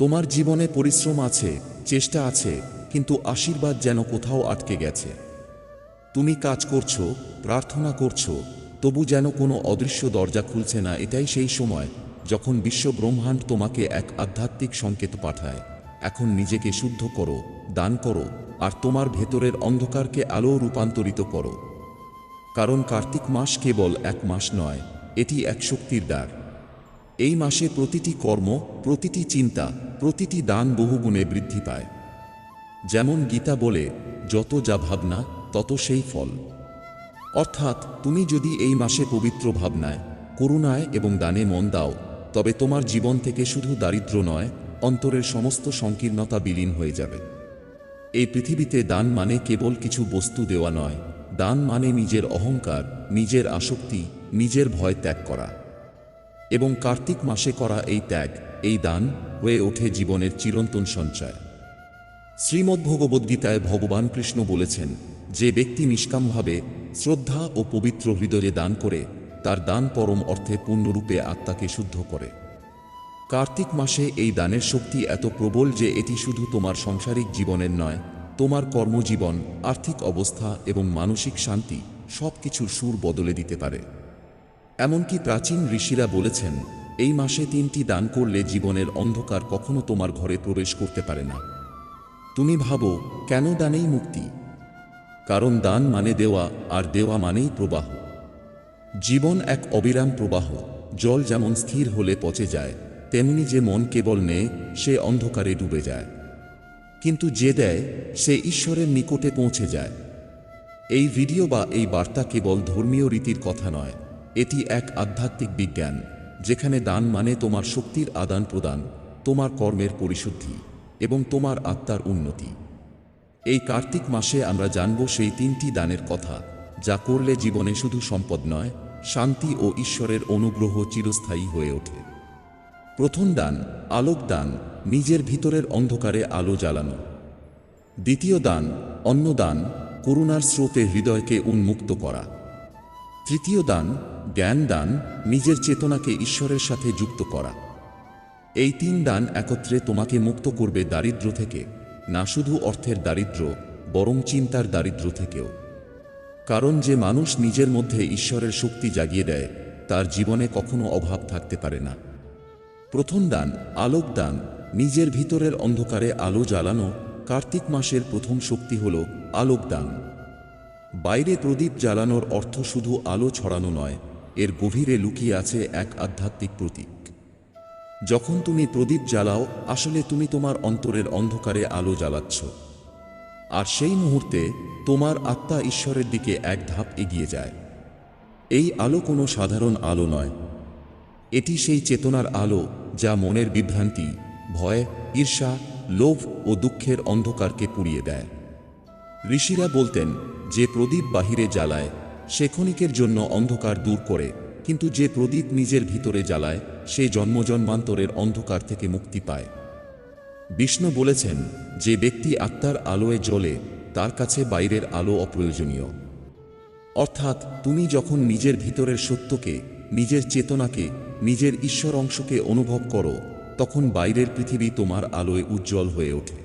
তোমার জীবনে পরিশ্রম আছে, চেষ্টা আছে, কিন্তু আশীর্বাদ যেন কোথাও আটকে গেছে। তুমি কাজ করছ, প্রার্থনা করছ, তবু যেন কোনো অদৃশ্য দরজা খুলছে না, এটাই সেই সময় যখন বিশ্ব ব্রহ্মাণ্ড তোমাকে এক আধ্যাত্মিক সংকেত পাঠায়। এখন নিজেকে শুদ্ধ করো, দান করো, আর তোমার ভেতরের অন্ধকারকে আলো রূপান্তরিত করো। কারণ কার্তিক মাস কেবল এক মাস নয়, এটি এক শক্তির দ্বার। এই মাসে প্রতিটি কর্ম, প্রতিটি চিন্তা, প্রতিটি দান বহুগুণে বৃদ্ধি পায়। যেমন গীতা বলে, যত যা ভাবনা, তত সেই ফল। অর্থাৎ, তুমি যদি এই মাসে পবিত্র ভাবনায়, করুণায় এবং দানে মন দাও, তবে তোমার জীবন থেকে শুধু দারিদ্র নয়, অন্তরের সমস্ত সংকীর্ণতা বিলীন হয়ে যাবে। এই পৃথিবীতে দান মানে কেবল কিছু বস্তু দেওয়া নয়, দান মানে নিজের অহংকার, নিজের আসক্তি, নিজের ভয় ত্যাগ করা। এবং কার্তিক মাসে করা এই ত্যাগ, এই দান হয়ে ওঠে জীবনের চিরন্তন সঞ্চয়। শ্রীমদ্ ভগবদ্গীতায় ভগবান কৃষ্ণ বলেছেন, যে ব্যক্তি নিষ্কামভাবে শ্রদ্ধা ও পবিত্র হৃদয়ে দান করে, তার দান পরম অর্থে পূর্ণরূপে আত্মাকে শুদ্ধ করে। কার্তিক মাসে এই দানের শক্তি এত প্রবল যে এটি শুধু তোমার সাংসারিক জীবনের নয়, তোমার কর্মজীবন, আর্থিক অবস্থা এবং মানসিক শান্তি সব কিছুর সুর বদলে দিতে পারে। এমনকি প্রাচীন ঋষিরা বলেছেন, এই মাসে তিনটি দান করলে জীবনের অন্ধকার কখনো তোমার ঘরে প্রবেশ করতে পারে না। তুমি ভাবো, কেন দানেই মুক্তি? কারণ দান মানে দেওয়া, আর দেওয়া মানেই প্রবাহ। জীবন এক অবিরাম প্রবাহ, জল যেমন স্থির হলে পচে যায়, তেমনি যে মন কেবল নেয়, সে অন্ধকারে ডুবে যায়। কিন্তু যে দেয়, সে ঈশ্বরের নিকটে পৌঁছে যায়। এই ভিডিও বা এই বার্তা কেবল ধর্মীয় রীতির কথা নয় এটি এক আধ্যাত্মিক বিজ্ঞান, যেখানে দান মানে তোমার শক্তির আদান প্রদান, তোমার কর্মের পরিশুদ্ধি এবং তোমার আত্মার উন্নতি। এই কার্তিক মাসে আমরা জানব সেই তিনটি দানের কথা, যা করলে জীবনে শুধু সম্পদ নয়, শান্তি ও ঈশ্বরের অনুগ্রহ চিরস্থায়ী হয়ে ওঠে। প্রথম দান, আলোক দান, নিজের ভিতরের অন্ধকারে আলো জ্বালানো। দ্বিতীয় দান, অন্ন দান, করুণার স্রোতে হৃদয়কে উন্মুক্ত করা। তৃতীয় দান জ্ঞান দান নিজের চেতনাকে ঈশ্বরের সাথে যুক্ত করা। এই তিন দান একত্রে তোমাকে মুক্ত করবে দারিদ্র থেকে, না শুধু অর্থের দারিদ্র, বরং চিন্তার দারিদ্র থেকেও। কারণ যে মানুষ নিজের মধ্যে ঈশ্বরের শক্তি জাগিয়ে দেয়, তার জীবনে কখনো অভাব থাকতে পারে না। প্রথম দান, আলোক দান, নিজের ভিতরের অন্ধকারে আলো জ্বালানো, কার্তিক মাসের প্রথম শক্তি হল আলোক দান। বাইরে প্রদীপ জ্বালানোর অর্থ শুধু আলো ছড়ানো নয় এর গভীরে লুকিয়ে আছে এক আধ্যাত্মিক প্রতীক। যখন তুমি প্রদীপ জ্বালাও, আসলে তুমি তোমার অন্তরের অন্ধকারে আলো জ্বালাচ্ছ। আর সেই মুহূর্তে তোমার আত্মা ঈশ্বরের দিকে এক ধাপ এগিয়ে যায়। এই আলো কোনো সাধারণ আলো নয়। এটি সেই চেতনার আলো যা মনের বিভ্রান্তি, ভয়, ঈর্ষা, লোভ ও দুঃখের অন্ধকারকে পুড়িয়ে দেয়। ঋষিরা বলতেন, যে প্রদীপ বাহিরে জ্বালায় সে ক্ষণিকের জন্য অন্ধকার দূর করে, কিন্তু যে প্রদীপ নিজের ভিতরে জ্বালায়, সে জন্মজন্মান্তরের অন্ধকার থেকে মুক্তি পায়। বিষ্ণু বলেছেন, যে ব্যক্তি আত্মার আলোয় জ্বলে, তার কাছে বাইরের আলো অপ্রয়োজনীয়। অর্থাৎ তুমি যখন নিজের ভিতরের সত্যকে, নিজের চেতনাকে, নিজের ঈশ্বর অংশকে অনুভব করো, তখন বাইরের পৃথিবী তোমার আলোয় উজ্জ্বল হয়ে ওঠে।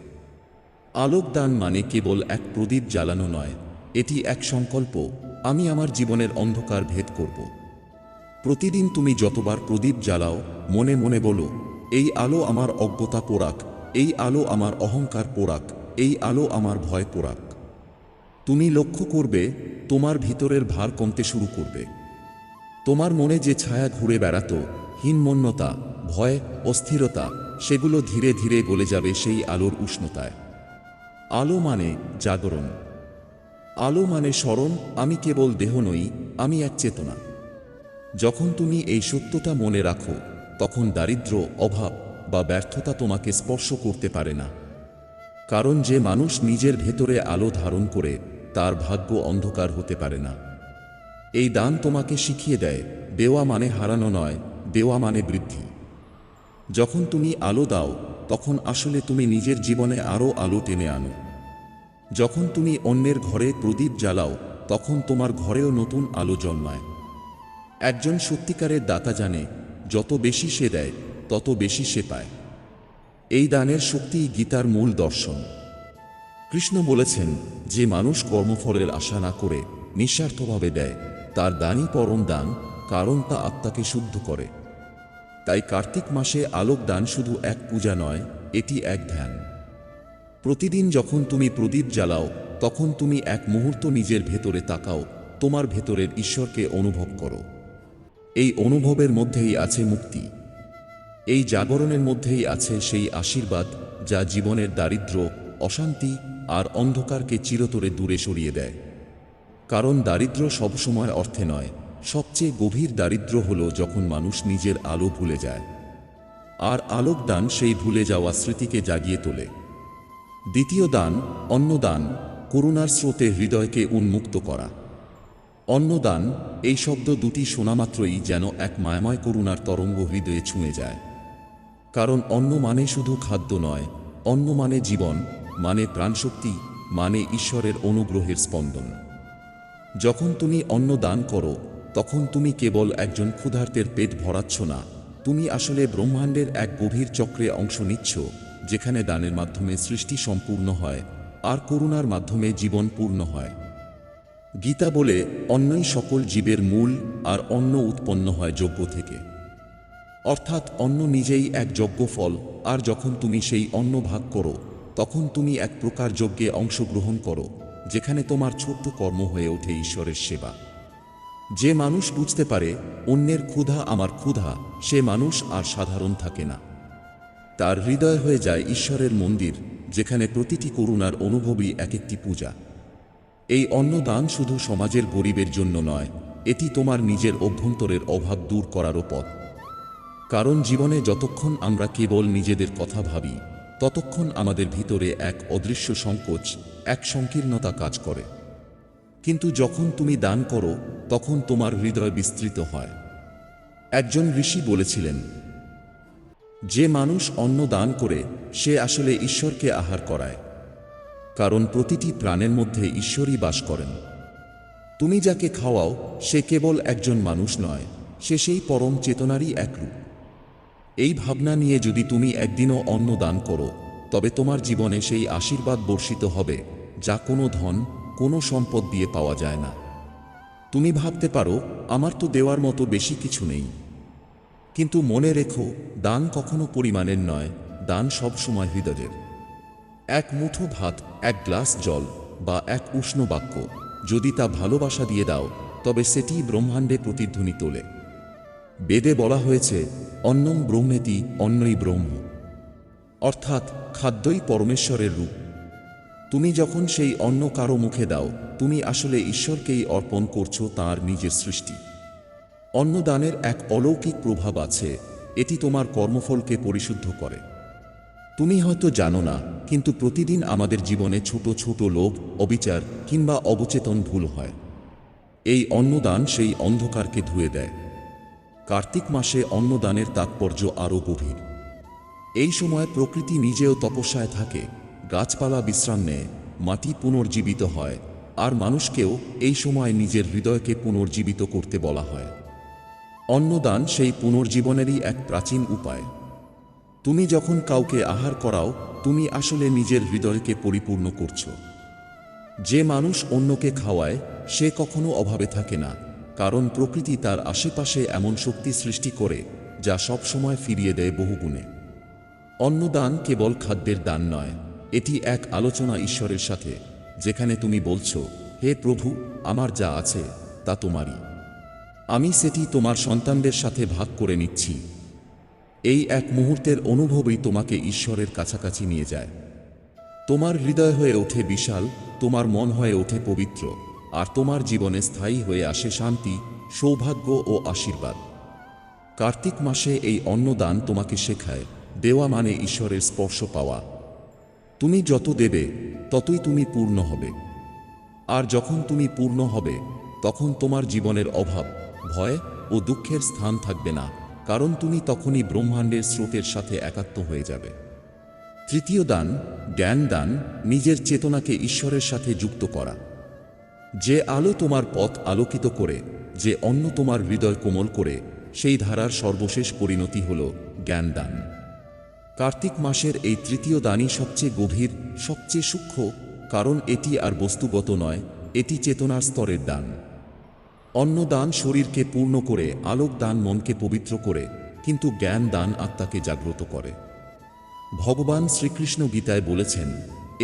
আলোকদান মানে কেবল এক প্রদীপ জ্বালানো নয়, এটি এক সংকল্প। আমি আমার জীবনের অন্ধকার ভেদ করব। প্রতিদিন তুমি যতবার প্রদীপ জ্বালাও, মনে মনে বলো, এই আলো আমার অজ্ঞতা পোড়াক, এই আলো আমার অহংকার পোড়াক, এই আলো আমার ভয় পোড়াক। তুমি লক্ষ্য করবে, তোমার ভিতরের ভার কমতে শুরু করবে। তোমার মনে যে ছায়া ঘুরে বেড়াতো, হীনমন্যতা, ভয়, অস্থিরতা, সেগুলো ধীরে ধীরে গলে যাবে সেই আলোর উষ্ণতায়। আলো মানে জাগরণ। আলো মানে স্মরণ, আমি কেবল দেহ নই, আমি এক চেতনা। যখন তুমি এই সত্যতা মনে রাখো, তখন দারিদ্র, অভাব বা ব্যর্থতা তোমাকে স্পর্শ করতে পারে না। কারণ যে মানুষ নিজের ভেতরে আলো ধারণ করে, তার ভাগ্য অন্ধকার হতে পারে না। এই দান তোমাকে শিখিয়ে দেয়, দেওয়া মানে হারানো নয়, দেওয়া মানে বৃদ্ধি। যখন তুমি আলো দাও, তখন আসলে তুমি নিজের জীবনে আরও আলো টেনে আনো। যখন তুমি অন্যের ঘরে প্রদীপ জ্বালাও, তখন তোমার ঘরেও নতুন আলো জন্মায়। একজন সত্যিকারের দাতা জানে, যত বেশি সে দেয়, তত বেশি সে পায়। এই দানের শক্তিই গীতার মূল দর্শন। কৃষ্ণ বলেছেন, যে মানুষ কর্মফলের আশা না করে, নিঃস্বার্থভাবে দেয়, তার দানই পরম দান, কারণ তা আত্মাকে শুদ্ধ করে। তাই কার্তিক মাসে আলোক দান শুধু এক পূজা নয়, এটি এক ধ্যান। প্রতিদিন যখন তুমি প্রদীপ জ্বালাও, তখন তুমি এক মুহূর্ত নিজের ভেতরে তাকাও, তোমার ভেতরের ঈশ্বরকে অনুভব করো। এই অনুভবের মধ্যেই আছে মুক্তি। এই জাগরণের মধ্যেই আছে সেই আশীর্বাদ যা জীবনের দারিদ্র্য, অশান্তি আর অন্ধকারকে চিরতরে দূরে সরিয়ে দেয়। কারণ দারিদ্র্য সবসময় অর্থে নয়, সবচেয়ে গভীর দারিদ্র্য হল যখন মানুষ নিজের আলো ভুলে যায়। আর আলোক দান সেই ভুলে যাওয়া স্মৃতিকে জাগিয়ে তোলে। দ্বিতীয় দান অন্নদান করুণার স্রোতে হৃদয়কে উন্মুক্ত করা। অন্নদান এই শব্দ দুটি শোনামাত্রই যেন এক মায়াময় করুণার তরঙ্গ হৃদয়ে ছুঁয়ে যায়। কারণ অন্ন মানে শুধু খাদ্য নয়, অন্ন মানে জীবন মানে প্রাণশক্তি মানে ঈশ্বরের অনুগ্রহের স্পন্দন। যখন তুমি অন্ন দান করো, তখন তুমি কেবল একজন ক্ষুধার্তের পেট ভরাচ্ছ না, তুমি আসলে ব্রহ্মাণ্ডের এক গভীর চক্রে অংশ নিচ্ছ। যেখানে দানের মাধ্যমে সৃষ্টি সম্পূর্ণ হয়, আর করুণার মাধ্যমে জীবন পূর্ণ হয়। গীতা বলে, অন্যই সকল জীবের মূল, আর অন্ন উৎপন্ন হয় যজ্ঞ থেকে। অর্থাৎ অন্ন নিজেই এক যজ্ঞ ফল, আর যখন তুমি সেই অন্ন ভাগ করো, তখন তুমি এক প্রকার যজ্ঞে অংশগ্রহণ করো, যেখানে তোমার ছোট্ট কর্ম হয়ে ওঠে ঈশ্বরের সেবা। যে মানুষ বুঝতে পারে, অন্যের ক্ষুধা আমার ক্ষুধা, সে মানুষ আর সাধারণ থাকে না। তার হৃদয় হয়ে যায় ঈশ্বরের মন্দির, যেখানে প্রতিটি করুণার অনুভবই এক একটি পূজা। এই অন্নদান শুধু সমাজের গরিবের জন্য নয়, এটি তোমার নিজের অভ্যন্তরের অভাব দূর করারও পথ। কারণ জীবনে যতক্ষণ আমরা কেবল নিজেদের কথা ভাবি, ততক্ষণ আমাদের ভিতরে এক অদৃশ্য সংকোচ, এক সংকীর্ণতা কাজ করে। কিন্তু যখন তুমি দান করো, তখন তোমার হৃদয় বিস্তৃত হয়। একজন ঋষি বলেছিলেন যে মানুষ অন্ন দান করে, সে আসলে ঈশ্বরকে আহার করায়। কারণ প্রতিটি প্রাণের মধ্যে ঈশ্বরই বাস করেন। তুমি যাকে খাওয়াও, সে কেবল একজন মানুষ নয়, সে সেই পরম চেতনারই এক রূপ। এই ভাবনা নিয়ে যদি তুমি একদিনও অন্ন দান করো, তবে তোমার জীবনে সেই আশীর্বাদ বর্ষিত হবে, যা কোনো ধন, কোনো সম্পদ দিয়ে পাওয়া যায় না। তুমি ভাবতে পারো, আমার তো দেওয়ার মতো বেশি কিছু নেই। কিন্তু মনে রেখো, দান কখনো পরিমাণের নয়, দান সবসময় হৃদয়ের। এক মুঠো ভাত, এক গ্লাস জল বা এক উষ্ণ বাক্য, যদি তা ভালোবাসা দিয়ে দাও, তবে সেটি ব্রহ্মাণ্ডে প্রতিধ্বনি তোলে। বেদে বলা হয়েছে অন্নম ব্রহ্মেতি অন্নই ব্রহ্ম। অর্থাৎ, খাদ্যই পরমেশ্বরের রূপ। তুমি যখন সেই অন্য কারও মুখে দাও, তুমি আসলে ঈশ্বরকেই অর্পণ করছ তার নিজের সৃষ্টি। অন্নদানের এক অলৌকিক প্রভাব আছে, এটি তোমার কর্মফলকে পরিশুদ্ধ করে। তুমি হয়তো জানো না, কিন্তু প্রতিদিন আমাদের জীবনে ছোট ছোট লোভ, অবিচার কিংবা অবচেতন ভুল হয়। এই অন্নদান সেই অন্ধকারকে ধুয়ে দেয়। কার্তিক মাসে অন্নদানের তাৎপর্য আরও গভীর। এই সময় প্রকৃতি নিজেও তপস্যায় থাকে, গাছপালা বিশ্রাম নেয় মাটি পুনর্জীবিত হয়, আর মানুষকেও এই সময় নিজের হৃদয়কে পুনর্জীবিত করতে বলা হয়। অন্নদান সেই পুনর্জীবনেরই এক প্রাচীন উপায়। তুমি যখন কাউকে আহার করাও, তুমি আসলে নিজের হৃদয়কে পরিপূর্ণ করছ। যে মানুষ অন্যকে খাওয়ায়, সে কখনো অভাবে থাকে না, কারণ প্রকৃতি তার আশেপাশে এমন শক্তি সৃষ্টি করে, যা সবসময় ফিরিয়ে দেয় বহুগুণে। অন্নদান কেবল খাদ্যের দান নয়, এটি এক আলোচনা ঈশ্বরের সাথে, যেখানে তুমি বলছো, হে প্রভু, আমার যা আছে, তা তোমারই। আমি সেটি তোমার সন্তানদের সাথে ভাগ করে নিচ্ছি। এই এক মুহূর্তের অনুভবই তোমাকে ঈশ্বরের কাছাকাছি নিয়ে যায়। তোমার হৃদয় হয়ে ওঠে বিশাল, তোমার মন হয়ে ওঠে পবিত্র, আর তোমার জীবনে স্থায়ী হয়ে আসে শান্তি, সৌভাগ্য ও আশীর্বাদ। কার্তিক মাসে এই অন্নদান তোমাকে শেখায়, দেওয়া মানে ঈশ্বরের স্পর্শ পাওয়া। তুমি যত দেবে, ততই তুমি পূর্ণ হবে। আর যখন তুমি পূর্ণ হবে, তখন তোমার জীবনের অভাব ভয় ও দুঃখের স্থান থাকবে না, কারণ তুমি তখনই ব্রহ্মাণ্ডের স্রোতের সাথে একাত্ম হয়ে যাবে। তৃতীয় দান, জ্ঞান দান, নিজের চেতনাকে ঈশ্বরের সাথে যুক্ত করা। যে আলো তোমার পথ আলোকিত করে, যে অন্ন তোমার হৃদয় কোমল করে, সেই ধারার সর্বশেষ পরিণতি হল জ্ঞানদান কার্তিক মাসের এই তৃতীয় দানই সবচেয়ে গভীর, সবচেয়ে সূক্ষ্ম, কারণ এটি আর বস্তুগত নয়, এটি চেতনার স্তরের দান। অন্ন দান শরীরকে পূর্ণ করে আলোক দান মনকে পবিত্র করে, কিন্তু জ্ঞান দান আত্মাকে জাগ্রত করে। ভগবান শ্রীকৃষ্ণ গীতায় বলেছেন,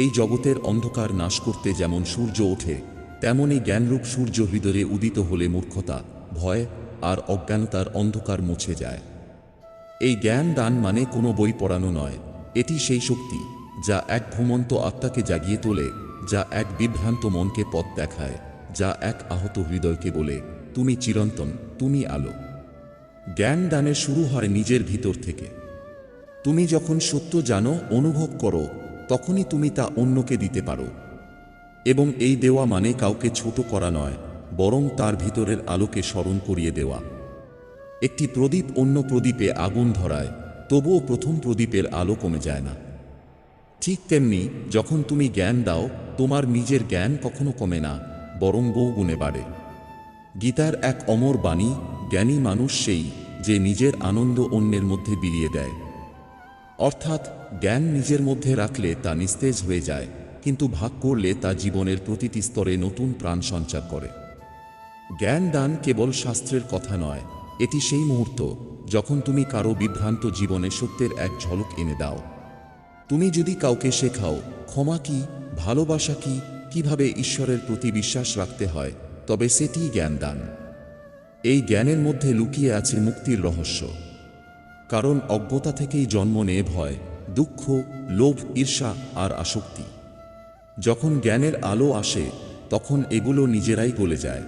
এই জগতের অন্ধকার নাশ করতে যেমন সূর্য ওঠে তেমনই জ্ঞানরূপ সূর্য হৃদয়ে উদিত হলে মূর্খতা, ভয় আর অজ্ঞানতার অন্ধকার মুছে যায়। এই জ্ঞান দান মানে কোনো বই পড়ানো নয়, এটি সেই শক্তি, যা এক ভ্রমন্ত আত্মাকে জাগিয়ে তোলে, যা এক বিভ্রান্ত মনকে পথ দেখায়। যা এক আহত হৃদয়কে বলে, তুমি চিরন্তন, তুমি আলো। জ্ঞান দানে শুরু হয় নিজের ভিতর থেকে। তুমি যখন সত্য জানো, অনুভব করো, তখনই তুমি তা অন্যকে দিতে পারো। এবং এই দেওয়া মানে কাউকে ছোট করা নয়, বরং তার ভিতরের আলোকে স্মরণ করিয়ে দেওয়া। একটি প্রদীপ অন্য প্রদীপে আগুন ধরায়, তবুও প্রথম প্রদীপের আলো কমে যায় না। ঠিক তেমনি, যখন তুমি জ্ঞান দাও, তোমার নিজের জ্ঞান কখনো কমে না। বরং বহু গুণে বাড়ে। গীতার এক অমর বাণী, জ্ঞানী মানুষ সেই যে নিজের আনন্দ অন্যের মধ্যে বিলিয়ে দেয়। অর্থাৎ জ্ঞান নিজের মধ্যে রাখলে তা নিস্তেজ হয়ে যায়, কিন্তু ভাগ করলে তা জীবনের প্রতিটি স্তরে নতুন প্রাণ সঞ্চার করে। জ্ঞান দান কেবল শাস্ত্রের কথা নয়, এটি সেই মুহূর্ত যখন তুমি কারও বিভ্রান্ত জীবনে সত্যের এক ঝলক এনে দাও। তুমি যদি কাউকে শেখাও, ক্ষমা কি, ভালোবাসা কি কীভাবে ঈশ্বরের প্রতি বিশ্বাস রাখতে হয়, তবে সেটিই জ্ঞান দান এই জ্ঞানের মধ্যে লুকিয়ে আছে মুক্তির রহস্য। কারণ অজ্ঞতা থেকেই জন্ম নেয় ভয়, দুঃখ, লোভ, ঈর্ষা আর আসক্তি। যখন জ্ঞানের আলো আসে, তখন এগুলো নিজেরাই গলে যায়।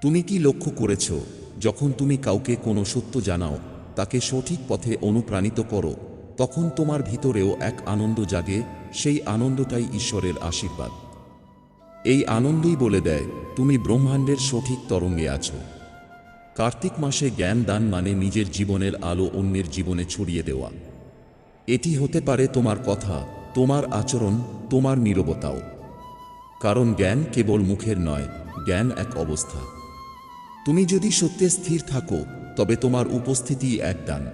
তুমি কি লক্ষ্য করেছ, যখন তুমি কাউকে কোনো সত্য জানাও, তাকে সঠিক পথে অনুপ্রাণিত করো, তখন তোমার ভিতরেও এক আনন্দ জাগে, সেই আনন্দটাই ঈশ্বরের আশীর্বাদ। এই আনন্দই বলে দেয়, তুমি ব্রহ্মাণ্ডের সঠিক তরঙ্গে আছো। কার্তিক মাসে জ্ঞান দান মানে নিজের জীবনের আলো অন্যের জীবনে ছড়িয়ে দেওয়া। এটি হতে পারে তোমার কথা, তোমার আচরণ, তোমার নীরবতাও। কারণ জ্ঞান কেবল মুখের নয়, জ্ঞান এক অবস্থা। তুমি যদি সত্যে স্থির থাকো, তবে তোমার উপস্থিতি এক দান।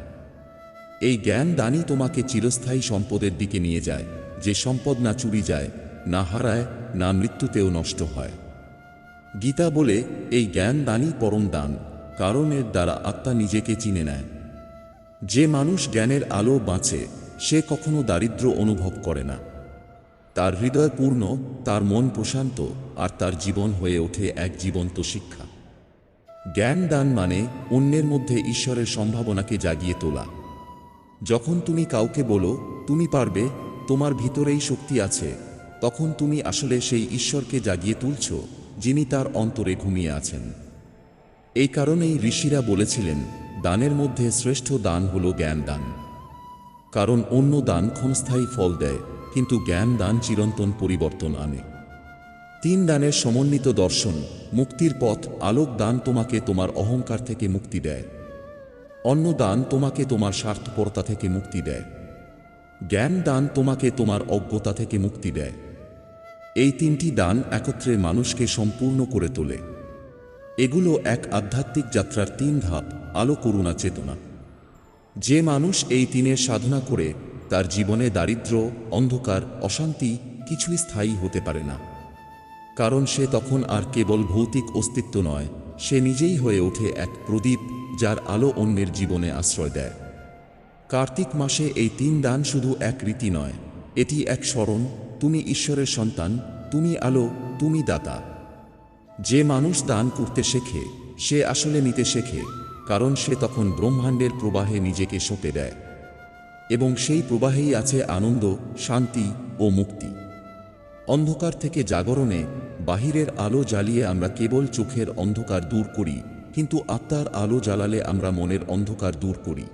এই জ্ঞান দানই তোমাকে চিরস্থায়ী সম্পদের দিকে নিয়ে যায়। যে সম্পদ না চুরি যায়, না হারায় না মৃত্যুতেও নষ্ট হয়। গীতা বলে, এই জ্ঞান দানই পরম দান, কারণ এর দ্বারা আত্মা নিজেকে চিনে নেয়। যে মানুষ জ্ঞানের আলো বাঁচে, সে কখনো দারিদ্র অনুভব করে না। তার হৃদয় পূর্ণ, তার মন প্রশান্ত, আর তার জীবন হয়ে ওঠে এক জীবন্ত শিক্ষা। জ্ঞান দান মানে অন্যের মধ্যে ঈশ্বরের সম্ভাবনাকে জাগিয়ে তোলা। যখন তুমি কাউকে বলো, তুমি পারবে, তোমার ভিতরেই শক্তি আছে তখন তুমি আসলে সেই ঈশ্বরকে জাগিয়ে তুলছ, যিনি তার অন্তরে ঘুমিয়ে আছেন। এই কারণেই ঋষিরা বলেছিলেন, দানের মধ্যে শ্রেষ্ঠ দান হল জ্ঞান দান। কারণ অন্য দান ক্ষণস্থায়ী ফল দেয়, কিন্তু জ্ঞান দান চিরন্তন পরিবর্তন আনে। তিন দানের সমন্বিত দর্শন, মুক্তির পথ, আলোক দান তোমাকে তোমার অহংকার থেকে মুক্তি দেয়। অন্ন দান তোমাকে তোমার স্বার্থপরতা থেকে মুক্তি দেয়। জ্ঞান দান তোমাকে তোমার অজ্ঞতা থেকে মুক্তি দেয়। এই তিনটি দান একত্রে মানুষকে সম্পূর্ণ করে তোলে। এগুলো এক আধ্যাত্মিক যাত্রার তিন ধাপ, আলো, করুণা, চেতনা। যে মানুষ এই তিনের সাধনা করে, তার জীবনে দারিদ্র, অন্ধকার, অশান্তি কিছুই স্থায়ী হতে পারে না। কারণ সে তখন আর কেবল ভৌতিক অস্তিত্ব নয়, সে নিজেই হয়ে ওঠে এক প্রদীপ যার আলো অন্যের জীবনে আশ্রয় দেয়। কার্তিক মাসে এই তিন দান শুধু এক রীতি নয়, এটি এক স্মরণ তুমি ঈশ্বরের সন্তান, তুমি আলো, তুমি দাতা। যে মানুষ দান করতে শেখে, সে আসলে নিতে শেখে, কারণ সে তখন ব্রহ্মাণ্ডের প্রবাহে নিজেকে সঁপে দেয়। এবং সেই প্রবাহেই আছে আনন্দ, শান্তি ও মুক্তি। অন্ধকার থেকে জাগরণে বাহিরের আলো জ্বালিয়ে আমরা কেবল চোখের অন্ধকার দূর করি, কিন্তু আত্মার আলো জ্বালালে আমরা মনের অন্ধকার দূর করি।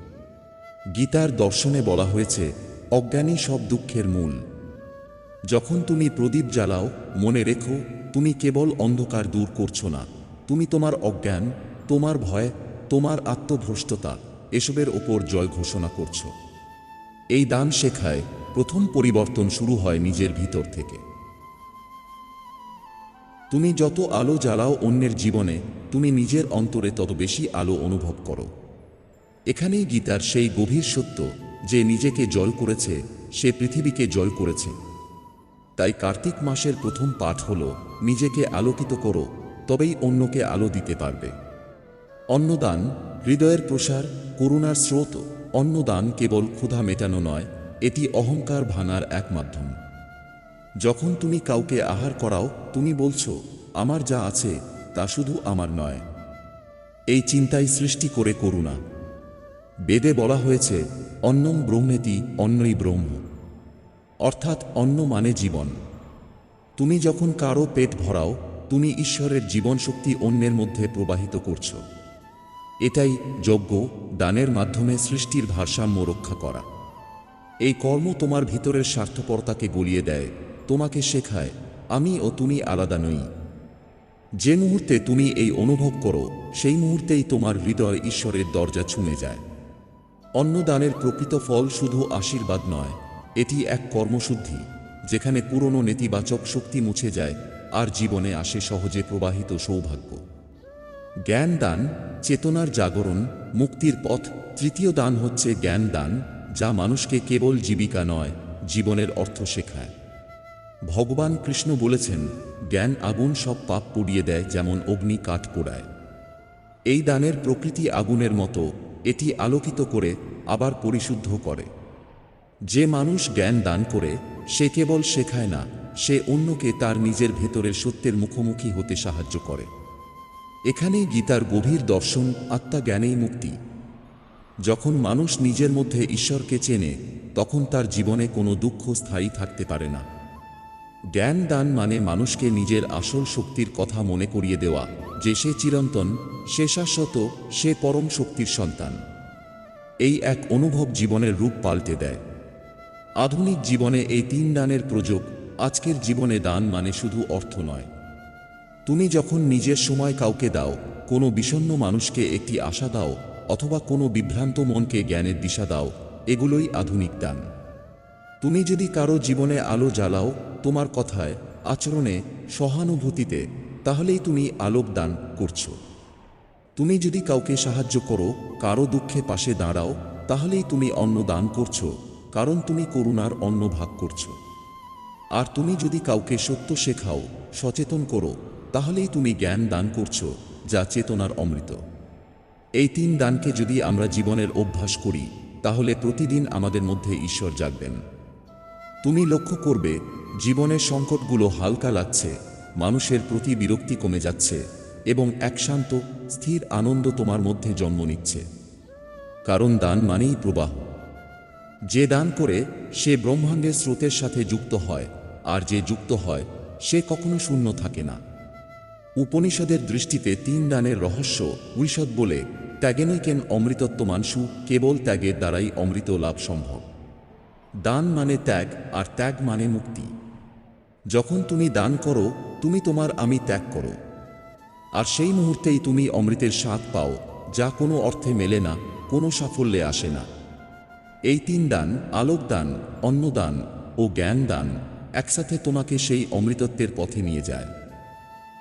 গীতার দর্শনে বলা হয়েছে অজ্ঞানী সব দুঃখের মূল। যখন তুমি প্রদীপ জ্বালাও, মনে রেখো, তুমি কেবল অন্ধকার দূর করছ না। তুমি তোমার অজ্ঞান, তোমার ভয়, তোমার আত্মভ্রষ্টতা, এসবের ওপর জয় ঘোষণা করছ। এই দান শেখায় প্রথম পরিবর্তন শুরু হয় নিজের ভিতর থেকে। তুমি যত আলো জ্বালাও অন্যের জীবনে, তুমি নিজের অন্তরে তত বেশি আলো অনুভব করো। এখানেই গীতার সেই গভীর সত্য, যে নিজেকে জল করেছে, সে পৃথিবীকে জল করেছে। তাই কার্তিক মাসের প্রথম পাঠ হল, নিজেকে আলোকিত করো, তবেই অন্যকে আলো দিতে পারবে। অন্নদান হৃদয়ের প্রসার, করুণার স্রোত, অন্নদান কেবল ক্ষুধা মেটানো নয়, এটি অহংকার ভাঙার এক মাধ্যম। যখন তুমি কাউকে আহার করাও, তুমি বলছো, আমার যা আছে, তা শুধু আমার নয়। এই চিন্তাই সৃষ্টি করে করুণা। বেদে বলা হয়েছে অন্নম ব্রহ্মেতি অন্নই ব্রহ্ম। অর্থাৎ অন্ন মানে জীবন। তুমি যখন কারও পেট ভরাও, তুমি ঈশ্বরের জীবন শক্তি অন্যের মধ্যে প্রবাহিত করছ। এটাই যজ্ঞ, দানের মাধ্যমে সৃষ্টির ভারসাম্য রক্ষা করা। এই কর্ম তোমার ভিতরের স্বার্থপরতাকে গলিয়ে দেয়, তোমাকে শেখায়, আমি ও তুমি আলাদা নই। যে মুহূর্তে তুমি এই অনুভব করো, সেই মুহূর্তেই তোমার হৃদয় ঈশ্বরের দরজা ছুঁয়ে যায়। অন্নদানের প্রকৃত ফল শুধু আশীর্বাদ নয় এটি এক কর্মশুদ্ধি, যেখানে পুরনো নেতিবাচক শক্তি মুছে যায় আর জীবনে আসে সহজে প্রবাহিত সৌভাগ্য। জ্ঞান দান, চেতনার জাগরণ, মুক্তির পথ। তৃতীয় দান হচ্ছে জ্ঞান দান, যা মানুষকে কেবল জীবিকা নয়, জীবনের অর্থ শেখায়। ভগবান কৃষ্ণ বলেছেন, জ্ঞান আগুন সব পাপ পুড়িয়ে দেয়, যেমন অগ্নি কাঠ পোড়ায়। এই দানের প্রকৃতি আগুনের মতো, এটি আলোকিত করে, আবার পরিশুদ্ধ করে। যে মানুষ জ্ঞান দান করে, সে কেবল শেখায় না, সে অন্যকে তার নিজের ভেতরের সত্যের মুখোমুখি হতে সাহায্য করে। এখানেই গীতার গভীর দর্শন আত্মা জ্ঞানেই মুক্তি। যখন মানুষ নিজের মধ্যে ঈশ্বরকে চেনে, তখন তার জীবনে কোনো দুঃখ স্থায়ী থাকতে পারে না। জ্ঞান দান মানে মানুষকে নিজের আসল শক্তির কথা মনে করিয়ে দেওয়া, যে সে চিরন্তন, সে শাশ্বত, সে পরম শক্তির সন্তান। এই এক অনুভব জীবনের রূপ পাল্টে দেয়। আধুনিক জীবনে এই তিন দানের প্রযোগ আজকের জীবনে দান মানে শুধু অর্থ নয়। তুমি যখন নিজের সময় কাউকে দাও, কোনো বিষণ্ণ মানুষকে একটি আশা দাও, অথবা কোনো বিভ্রান্ত মনকে জ্ঞানের দিশা দাও, এগুলোই আধুনিক দান। তুমি যদি কারও জীবনে আলো জ্বালাও তোমার কথায়, আচরণে, সহানুভূতিতে, তাহলেই তুমি আলোক দান করছ। তুমি যদি কাউকে সাহায্য করো, কারও দুঃখে পাশে দাঁড়াও, তাহলেই তুমি অন্ন দান করছ। কারণ তুমি করুণার অন্ন ভাগ করছ। আর তুমি যদি কাউকে সত্য শেখাও, সচেতন করো, তাহলেই তুমি জ্ঞান দান করছ, যা চেতনার অমৃত। এই তিন দানকে যদি আমরা জীবনের অভ্যাস করি, তাহলে প্রতিদিন আমাদের মধ্যে ঈশ্বর জাগবেন। তুমি লক্ষ্য করবে, জীবনের সংকটগুলো হালকা লাগছে, মানুষের প্রতি বিরক্তি কমে যাচ্ছে, এবং এক শান্ত, স্থির আনন্দ তোমার মধ্যে জন্ম নিচ্ছে। কারণ দান মানেই প্রবাহ। যে দান করে সে ব্রহ্মাণ্ডের স্রোতের সাথে যুক্ত হয়, আর যে যুক্ত হয়, সে কখনো শূন্য থাকে না। উপনিষদের দৃষ্টিতে তিন দানের রহস্য উইশদ বলে ত্যাগেনৈকেন অমৃতত্ব মানসু কেবল ত্যাগের দ্বারাই অমৃত লাভ সম্ভব। দান মানে ত্যাগ, আর ত্যাগ মানে মুক্তি। যখন তুমি দান করো, তুমি তোমার আমি ত্যাগ করো। আর সেই মুহূর্তেই তুমি অমৃতের স্বাদ পাও, যা কোনো অর্থে মেলে না, কোনো সাফল্যে আসে না। এই তিন দান আলোক দান অন্নদান ও জ্ঞান দান একসাথে তোমাকে সেই অমৃতত্বের পথে নিয়ে যায়।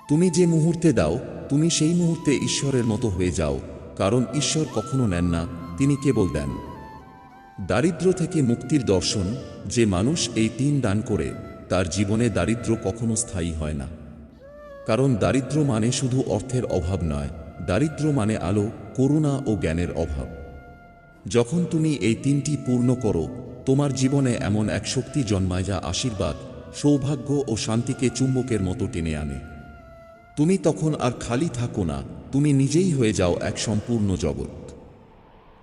তুমি যে মুহূর্তে দাও, তুমি সেই মুহূর্তে ঈশ্বরের মতো হয়ে যাও, কারণ ঈশ্বর কখনো নেন না, তিনি কেবল দেন। দারিদ্র থেকে মুক্তির দর্শন, যে মানুষ এই তিন দান করে, তার জীবনে দারিদ্র কখনো স্থায়ী হয় না। কারণ দারিদ্র মানে শুধু অর্থের অভাব নয়, দারিদ্র মানে আলো, করুণা ও জ্ঞানের অভাব। যখন তুমি এই তিনটি পূর্ণ করো, তোমার জীবনে এমন এক শক্তি জন্মায় যা আশীর্বাদ, সৌভাগ্য ও শান্তিকে চুম্বকের মতো টেনে আনে। তুমি তখন আর খালি থাকো না, তুমি নিজেই হয়ে যাও এক সম্পূর্ণ জগৎ।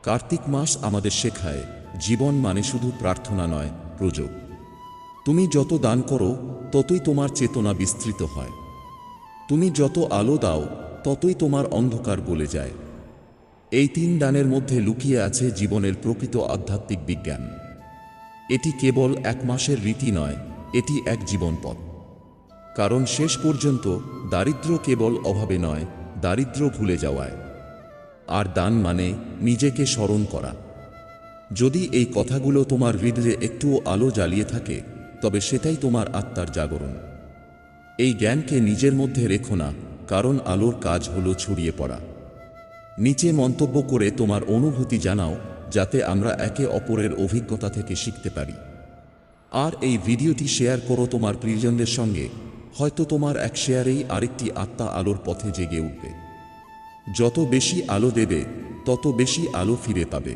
কার্তিক মাস আমাদের শেখায়, জীবন মানে শুধু প্রার্থনা নয়, প্রযোগ। তুমি যত দান করো, ততই তোমার চেতনা বিস্তৃত হয়। তুমি যত আলো দাও, ততই তোমার অন্ধকার বলে যায়। এই তিন দানের মধ্যে লুকিয়ে আছে জীবনের প্রকৃত আধ্যাত্মিক বিজ্ঞান। এটি কেবল এক মাসের রীতি নয়, এটি এক জীবনপথ। কারণ শেষ পর্যন্ত দারিদ্র কেবল অভাবে নয় দারিদ্র ভুলে যাওয়ায়। আর দান মানে নিজেকে স্মরণ করা। যদি এই কথাগুলো তোমার হৃদয়ে একটুও আলো জ্বালিয়ে থাকে, তবে সেটাই তোমার আত্মার জাগরণ। এই জ্ঞানকে নিজের মধ্যে রেখো না, কারণ আলোর কাজ হলো ছড়িয়ে পড়া। নিচে মন্তব্য করে তোমার অনুভূতি জানাও, যাতে আমরা একে অপরের অভিজ্ঞতা থেকে শিখতে পারি। আর এই ভিডিওটি শেয়ার করো তোমার প্রিয়জনদের সঙ্গে, হয়তো তোমার এক শেয়ারেই আরেকটি আত্মা আলোর পথে জেগে উঠবে। যত বেশি আলো দেবে, তত বেশি আলো ফিরে পাবে।